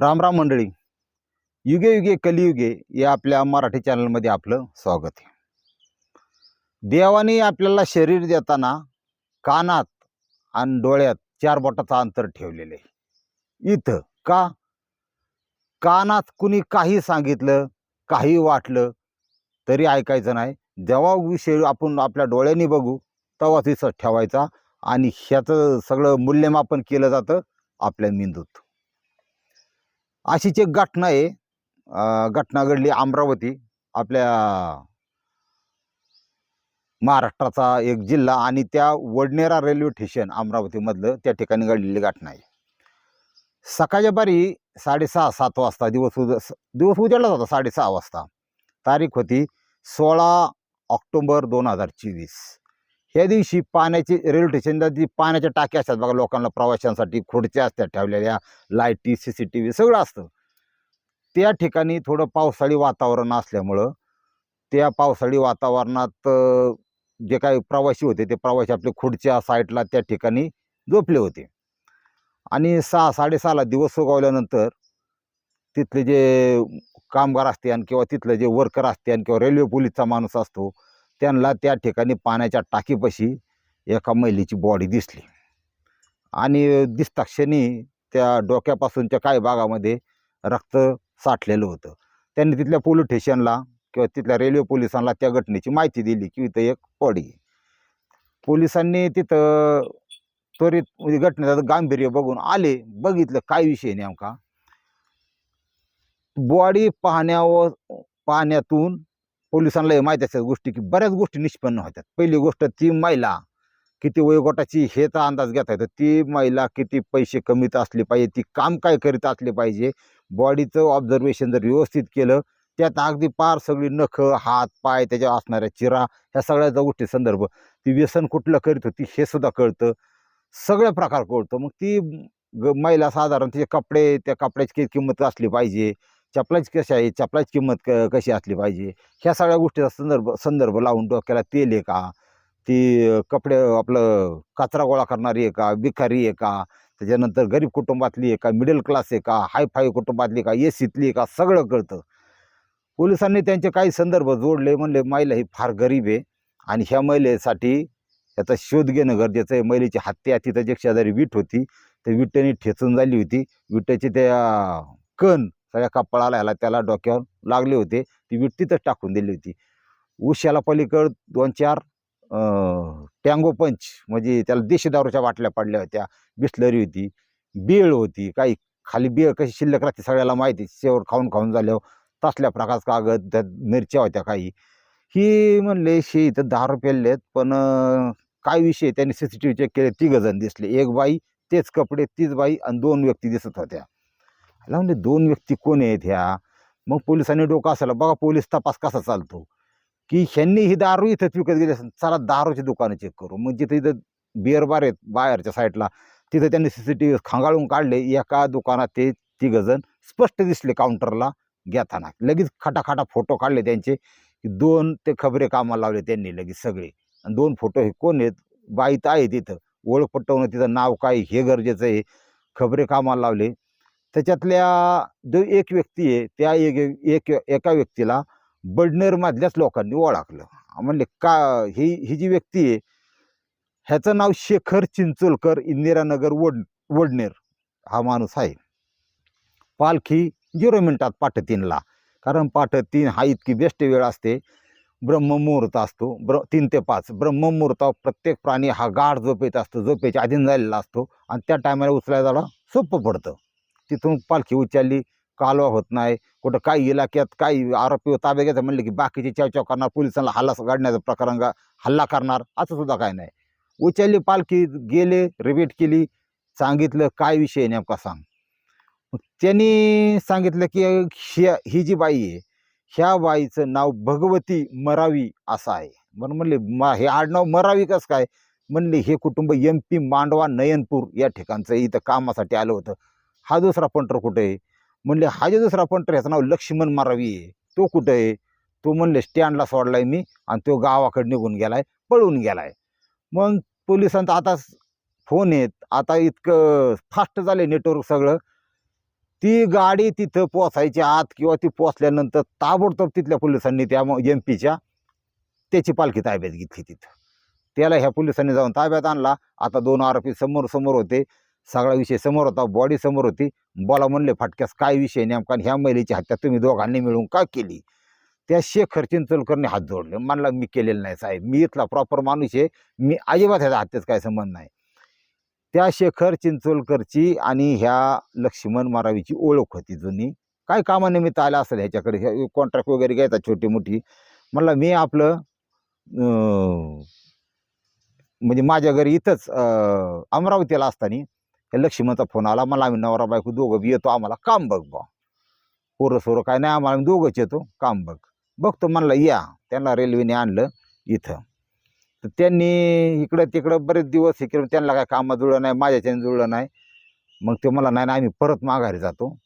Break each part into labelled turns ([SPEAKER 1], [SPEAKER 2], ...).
[SPEAKER 1] राम राम मंडळी. युगे युगे कलियुगे या आपल्या मराठी चॅनलमध्ये आपलं स्वागत आहे. देवाने आपल्याला शरीर देताना कानात आणि डोळ्यात चार बोटाचं अंतर ठेवलेलं आहे. इथं का? कानात कुणी काही सांगितलं काही वाटलं तरी ऐकायचं नाही. जेव्हा विषय आपण आपल्या डोळ्यांनी बघू तेव्हा तिथं ठेवायचा आणि ह्याचं सगळं मूल्यमापन केलं जातं आपल्या मेंदूत. अशीच एक घटना आहे. घटना घडली अमरावती आपल्या महाराष्ट्राचा एक जिल्हा आणि त्या वडनेरा रेल्वे स्टेशन अमरावतीमधलं त्या ठिकाणी घडलेली घटना आहे. सकाळच्या बारी साडेसहा सात वाजता दिवस उद दिवस उजाडला होता साडेसहा वाजता. तारीख होती सोळा ऑक्टोंबर दोन हजार चोवीस. ह्या दिवशी पाण्याची रेल्वे स्टेशनला जी पाण्याच्या टाक्या असतात बघा लोकांना प्रवाशांसाठी खुर्च्या असतात ठेवलेल्या लाईटी सी सी टी व्ही सगळं असतं. त्या ठिकाणी थोडं पावसाळी वातावरण असल्यामुळं त्या पावसाळी वातावरणात जे काही प्रवासी होते ते प्रवासी आपल्या खुर्च्या साईडला त्या ठिकाणी झोपले होते. आणि सहा साडेसहाला दिवस उगवल्यानंतर तिथले जे कामगार असते आणि किंवा तिथले जे वर्कर असते आणि किंवा रेल्वे पोलीसचा माणूस असतो त्यांना त्या ठिकाणी पाण्याच्या टाकीपाशी एका महिलेची बॉडी दिसली. आणि दिसता क्षणी त्या डोक्यापासूनच्या काही भागामध्ये रक्त साठलेलं होतं. त्यांनी तिथल्या पोलीस स्टेशनला किंवा तिथल्या रेल्वे पोलिसांना त्या घटनेची माहिती दिली की इथं एक बॉडी पोलिसांनी तिथं त्वरित म्हणजे घटनेचं गांभीर्य बघून आले बघितलं काय विषय नेमका. बॉडी पाहण्यावर पाहण्यातून पोलिसांना माहीत असतात गोष्टी की बऱ्याच गोष्टी निष्पन्न होतात. पहिली गोष्ट ती महिला किती वयोगटाची हेचा अंदाज घेता येतो. ती महिला किती पैसे कमीत असली पाहिजे ती काम काय करीत असली पाहिजे बॉडीचं ऑब्झर्वेशन जर व्यवस्थित केलं त्यात अगदी पार सगळी नख हात पाय त्याच्या असणाऱ्या चिरा ह्या सगळ्याचा गोष्टी संदर्भ. ती व्यसन कुठलं करीत होती हे सुद्धा कळतं. सगळ्या प्रकार कळतं. मग ती ग- महिला साधारण तिचे कपडे त्या कपड्याची किती किंमत असली पाहिजे चपलाची कशी आहे चपलाची किंमत क कशी असली पाहिजे? ह्या सगळ्या गोष्टीचा संदर्भ संदर्भ लावून डोक्याला तेल आहे का? ती कपडे आपलं कचरा गोळा करणारी आहे का? भिकारी आहे का? त्याच्यानंतर गरीब कुटुंबातली आहे का? मिडल क्लास आहे का? हाय फाय कुटुंबातली का? ए सीतली आहे का? सगळं कळतं. पोलिसांनी त्यांचे काही संदर्भ जोडले म्हणले महिला ही फार गरीब आहे आणि ह्या महिलेसाठी याचा शोध घेणं गरजेचं आहे. महिलेची हत्या तिथं जे शेजारी वीट होती त्या विटेने ठेचून झाली होती. विटेचे त्या कण सगळ्या कपाळाला ह्याला त्याला डोक्यावर लागले होते. ती वीट टाकून दिली होती. उशाला पलीकड दोन चार टँगो पंच म्हणजे त्याला देशी दारूच्या बाटल्या पडल्या होत्या. बिस्लरी होती. बेळ होती. काही खाली बेळ कशी शिल्लक राहते सगळ्याला माहिती. शेवर खाऊन खाऊन झाल्यावर तसल्या प्रकारचं कागद त्यात मिरच्या होत्या काही. ही म्हणले शे इथं दहा रुपये पण काय विषय त्यांनी C C T V check केले. तिघं जण दिसले. एक बाई तेच कपडे तीच बाई आणि दोन व्यक्ती दिसत होत्या. ह्याला म्हणजे दोन व्यक्ती कोण आहेत ह्या? मग पोलिसांनी डोकं असायला बघा पोलीस तपास कसा चालतो. की ह्यांनी ही दारू इथंच विकत गेली असेल चला दारूची दुकानं चेक करू. मग जिथं इथं बिअर बार आहेत बाहेरच्या साईडला तिथं त्यांनी सी सी टी व्ही खांगाळून काढले एका दुकानात ते तिघजण स्पष्ट दिसले काउंटरला घेताना. लगेच खटाखाटा फोटो काढले त्यांचे की दोन ते खबरे कामाला लावले त्यांनी लगेच सगळे. आणि दोन फोटो हे कोण आहेत? बाई तर आहे तिथं ओळख पटवणं तिथं नाव काय हे गरजेचं आहे. खबरे कामाला लावले. त्याच्यातल्या जो एक व्यक्ती आहे त्या एक एक एका व्यक्तीला बडनेरमधल्याच लोकांनी ओळखलं. म्हणले का ही ही जी व्यक्ती आहे ह्याचं नाव शेखर चिंचोलकर इंदिरानगर वड वडनेर हा माणूस आहे. पालखी झिरो मिनटात पाठ तीनला कारण पाठ तीन हा इतकी बेस्ट वेळ असते ब्रह्ममुहूर्त असतो ब्र तीन ते पाच ब्रह्ममुहूर्तावर प्रत्येक प्राणी हा गाढ झोपेत असतो झोपेच्या अधीन झालेला असतो आणि त्या टायमाला उचलायला जरा सोपं पडतं. तिथून पालखी उचलली. कालवा होत नाही. कुठं काही इलाक्यात काही आरोपी ताब्यात घ्यायचं म्हणले की बाकीचे चवचाव करणार पोलिसांना हल्ला गाडण्याचा प्रकरण गा- हल्ला करणार असं सुद्धा काय नाही. उचलली पालखी गेले रिपीट केली. सांगितलं काय विषय आहे नेमका सांग. त्यांनी सांगितलं की ह्या ही जी बाई आहे ह्या बाईचं नाव भगवती मरावी असं आहे. म्हणून म्हणले मा हे आडनाव मरावी कसं काय? म्हणले हे कुटुंब एम पी मांडवा नयनपूर या ठिकाणचं इथं कामासाठी आलं होतं. हा दुसरा पंटर कुठं आहे? म्हणले हा जो दुसरा पंटर ह्याचं नाव लक्ष्मण मारावी आहे. तो कुठं आहे? तो म्हणले स्टँडला सोडलाय मी आणि तो गावाकडे निघून गेलाय पळून गेलाय. मग पोलिसांचा आता फोन येत आता इतकं फास्ट झालं नेटवर्क सगळं. ती गाडी तिथं पोचायची आत किंवा ती पोचल्यानंतर ताबडतोब तिथल्या पोलिसांनी त्या एम पीच्या त्याची पालखी ताब्यात घेतली तिथं. त्याला ह्या पोलिसांनी जाऊन ताब्यात आणला. आता दोन आरोपी समोर समोर होते. सगळा विषय समोर होता बॉडी समोर होती. बोला म्हणले फाटक्यास काय विषय नेमका? ह्या महिलेची हत्या तुम्ही दोघांनी मिळून का केली? त्या शेखर चिंचोलकरने हात जोडले. म्हणला मी केलेलं नाही साहेब. मी इथला प्रॉपर माणूस आहे. मी अजिबात ह्याचा हत्याच काय संबंध नाही. त्या शेखर चिंचोलकरची आणि ह्या लक्ष्मण मारावीची ओळख होती जुनी. काय कामानिमित्त आलं असेल ह्याच्याकडे? कॉन्ट्रॅक्ट वगैरे घ्यायचा छोटी मोठी म्हणला मी आपलं म्हणजे माझ्या घरी इथंच अमरावतीला असताना त्या लक्ष्मीचा फोन आला मला आम्ही नवरा बायको दोघं बी येतो आम्हाला काम बघ बा पोरं सोरं काय नाही आम्हाला आम्ही दोघंच येतो काम बघ. बघतो म्हणलं या. त्यांना रेल्वेने आणलं इथं. तर त्यांनी इकडं तिकडं बरेच दिवस इकडे त्यांना काय कामात जुळलं नाही माझ्याच्याने जुळलं नाही. मग ते मला नाही ना आम्ही परत माघारी जातो.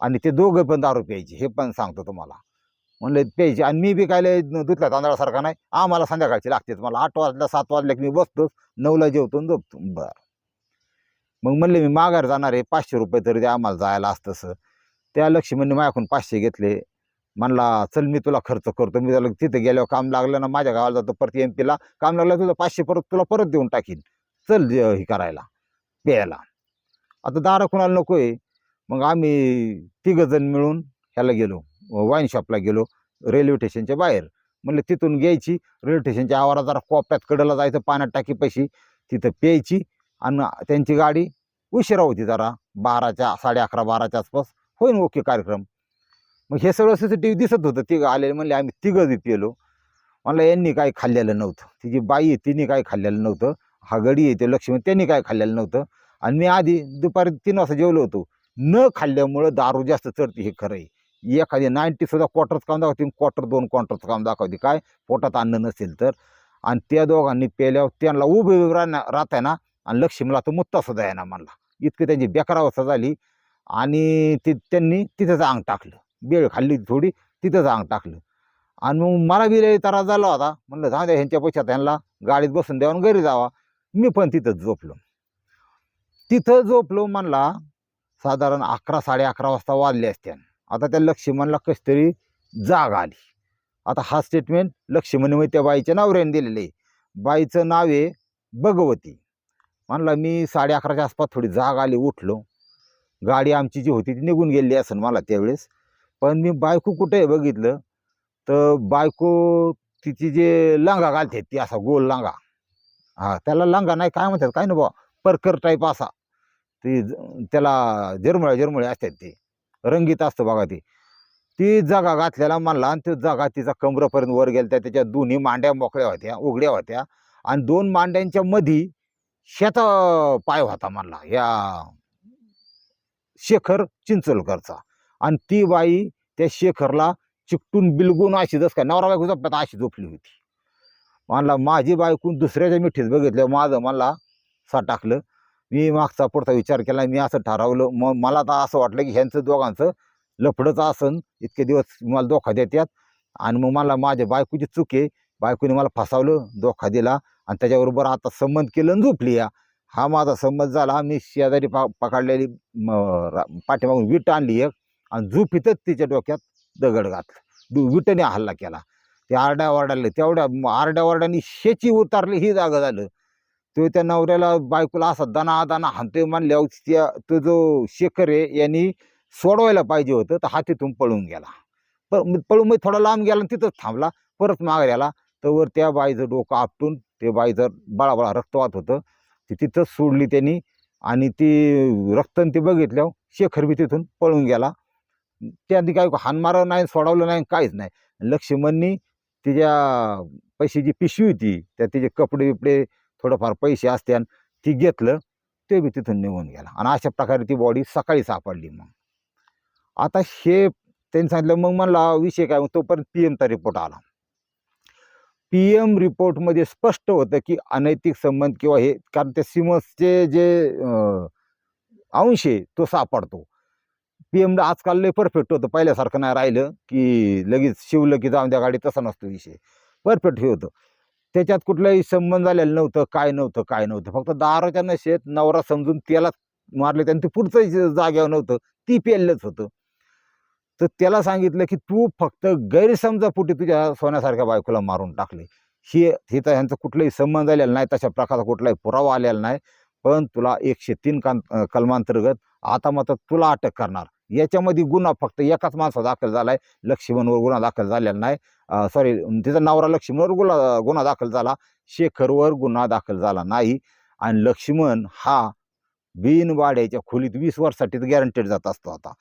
[SPEAKER 1] आणि ते दोघं पण दारू प्यायचे हे पण सांगतो तुम्हाला. म्हणलं प्यायचे. आणि मी बी काय दुधल्या तांदळासारखा नाही आम्हाला संध्याकाळची लागतेच मला आठ वाजल्या सात वाजल्या की मी बसतोच नऊला जेवतो झोपतो. बरं. मग म्हणले मी माघार जाणार आहे पाचशे रुपये तरी ते आम्हाला जायला असतंसं त्या लक्ष्मीने माझ्याकडून पाचशे घेतले. म्हणला चल मी तुला खर्च करतो. मी त्याला तिथे गेल्यावर काम लागलं ना माझ्या गावाला जातो परत एम पीला काम लागलं तुझं पाचशे परत तुला परत देऊन टाकीन. चल हे करायला. प्यायला. आता दारा कुणाला नको आहे मग आम्ही तिघं जण मिळून ह्याला गेलो. वाईन शॉपला गेलो रेल्वे स्टेशनच्या बाहेर. म्हणलं तिथून घ्यायची. रेल्वे स्टेशनच्या आवारात जरा कोपऱ्यात कडेला जायचं पाण्यात टाकी पैशी. तिथं प्यायची. आणि त्यांची गाडी उशिरा होती जरा बाराच्या साडे अकरा बाराच्या आसपास. होईन ओके कार्यक्रम. मग हे सगळं सी सी टी व्ही दिसत होतं. तिघं आलेले म्हणले आम्ही तिघं बी पेलो. म्हणलं यांनी काय खाल्लेलं नव्हतं. तिची बाई आहे तिने काय खाल्लेलं नव्हतं. हा गडी आहे ते लक्ष्मी त्यांनी काय खाल्लेलं नव्हतं. आणि मी आधी दुपारी तीन वाजता जेवलो होतो. न खाल्ल्यामुळं दारू जास्त चढते हे खरं आहे. एखादी नाईन्टी सुद्धा क्वार्टरचं काम दाखवते क्वार्टर दोन क्वार्टरचं काम दाखवते. काय? पोटात अन्न नसेल तर. आणि त्या दोघांनी पेल्यावर त्यांना उभे उभे राहण्या राहताय ना आणि लक्ष्मीला तो मुत्ता सुद्धा आहे ना म्हणला. इतकी त्यांची बेकारावस्था झाली आणि ते त्यांनी तिथंच अंग टाकलं. बेळ खाल्ली थोडी तिथंच अंग टाकलं. आणि मग मला बी त्रास झाला होता. म्हणलं जाऊ द्या ह्यांच्या पैशात त्यांना गाडीत बसून द्यावं आणि घरी जावा. मी पण तिथंच झोपलो. तिथं झोपलो म्हणला साधारण अकरा साडे अकरा वाजता वाजले असत्या आता त्या लक्ष्मणला कशी तरी जाग आली. आता हा स्टेटमेंट लक्ष्मण त्या बाईच्या नवऱ्याने दिलेलं आहे. बाईचं नाव आहे भगवती. म्हणला मी साडे अकराच्या आसपास थोडी जाग आली उठलो. गाडी आमची जी होती ती निघून गेली असेल मला त्यावेळेस. पण मी बायको कुठे आहे बघितलं? तर बायको तिची जे लांगा घालते ती असा गोल लांगा. हा त्याला लांगा नाही काय म्हणतात काय ना बा परकर टाईप असा. ती ज- त्याला झिरमळे झिरमळे असतात ते. रंगीत असतं बघा ती. ती जागा घातलेला म्हणला आणि तो जागा तिचा कमरापर्यंत वर गेल्या त्याच्या दोन्ही मांड्या मोकळ्या होत्या उघड्या होत्या. आणि दोन मांड्यांच्या मधी शेत पाय होता म्हणला या शेखर चिंचोलकरचा. आणि ती बाई त्या शेखरला चिकटून बिलगून अशी जस काय नवरा बायको झोपतात अशी झोपली होती. म्हणला माझी बायकून दुसऱ्याच्या मिठीत बघितलं माझं मला सा टाकलं. मी मागचा पुढचा विचार केला मी असं ठरवलं. मग मला तर असं वाटलं की ह्यांचं दोघांचं लफडंच असन. इतके दिवस मला धोका देतात. आणि मग मला माझ्या बायकोची चूक आहे. बायकोने मला फसावलं धोका दिला. आणि त्याच्याबरोबर आता संबंध केलं आणि झोपली या. हा माझा संबंध झाला. मी शेजारी पा पकडलेली पाठीमागून विट आणली एक आणि झोपीतच तिच्या डोक्यात दगड घातलं. विटने हल्ला केला. ते आरड्या वारडाले तेवढ्या आरड्या वारड्याने शेची उतारली ही जागा झालं. तो त्या नवऱ्याला बायकोला असा दाना दाना हाणतोय मानल्यावर त्या तो जो शेखर आहे यांनी सोडवायला पाहिजे होतं तर हा तिथून पळून गेला. प- पळून मग थोडा लांब गेला आणि तिथंच थांबला. परत मागे आला. तर त्या बाईचं डोकं आपटून ते बाईचं बळाबळा रक्तवात होतं ती तिथंच सोडली त्यांनी आणि ती रक्तन ते बघितल्यावर शेखर बी तिथून पळून गेला. त्यांनी हान हानमार नाही सोडावलं नाही काहीच नाही. लक्ष्मणनी तिच्या पैशाची पिशवी होती त्या तिचे कपडे बिपडे थोडंफार पैसे असते ती घेतलं ते बी तिथून निघून गेला. आणि अशा प्रकारे ती बॉडी सकाळी सापडली मग. आता हे त्यांनी सांगितलं मग म्हणला विषय काय? मग तोपर्यंत पी एमचा रिपोर्ट आला. पी एम रिपोर्टमध्ये स्पष्ट होतं की अनैतिक संबंध किंवा हे कारण ते सिमसचे जे अंश आहे तो सापडतो. पी एमला आजकाल लय परफेक्ट होतं. पहिल्यासारखं नाही राहिलं की लगेच शिवलं की जाऊन त्या गाडी तसा नसतो विषय. परफेक्ट हे होतं. त्याच्यात कुठलाही संबंध झालेला नव्हतं काय नव्हतं काय नव्हतं. फक्त दाराच्या नशेत नवरा समजून त्याला मारले त्यानं ते पुढचं जाग्यावर नव्हतं. ती पेललंच होतं. तर त्याला सांगितलं की तू फक्त गैरसमजापोटी तुझ्या सोन्यासारख्या बायकोला मारून टाकले. हे हे तर ह्यांचा कुठलाही संबंध आलेला नाही तशा प्रकारचा कुठलाही पुरावा आलेला नाही. पण तुला एकशे तीन का कलमांतर्गत आता मात्र तुला अटक करणार. याच्यामध्ये गुन्हा फक्त एकाच माणसा दाखल झाला आहे लक्ष्मणवर गुन्हा दाखल झालेला नाही. सॉरी तिचा नवरा लक्ष्मणवर गुन्हा गुन्हा दाखल झाला. शेखरवर गुन्हा दाखल झाला नाही. आणि लक्ष्मण हा बिनवाड्याच्या खोलीत वीस वर्षासाठी गॅरंटेड जात असतो आता.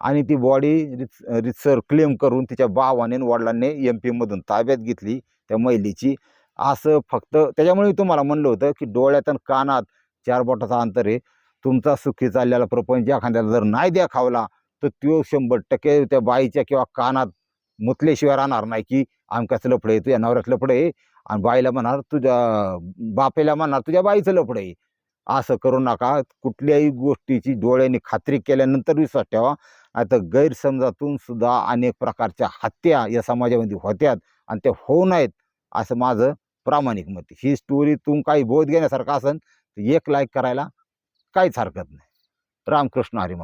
[SPEAKER 1] आणि ती बॉडी रित रितसर क्लेम करून तिच्या भावाने आणि वडिलांनी एम पीमधून ताब्यात घेतली त्या महिलेची. असं फक्त त्याच्यामुळे मी तुम्हाला म्हणलं होतं की डोळ्यात आणि कानात चार बोटाचा अंतर आहे. तुमचा सुखी चाललेला प्रपंच एखाद्याला जर नाही द्याखावला तर तो शंभर टक्के त्या बाईच्या किंवा कानात मुतल्याशिवाय राहणार नाही की आमकाचं लफडं आहे तुझ्या नवऱ्यात लफडं आहे. आणि बाईला म्हणणार तुझ्या बापेला म्हणणार तुझ्या बाईचं लफडं आहे. असं करू नका. कुठल्याही गोष्टीची डोळ्याने खात्री केल्यानंतर विश्वास ठेवा. आता गैरसमजातून सुद्धा अनेक प्रकारच्या हत्या या समाजामध्ये होत्यात आणि त्या होऊ नयेत असं माझं प्रामाणिक मत ही स्टोरी तुम काही बोध घेण्यासारखं असेल तर एक लाईक करायला काहीच हरकत नाही. रामकृष्ण हरी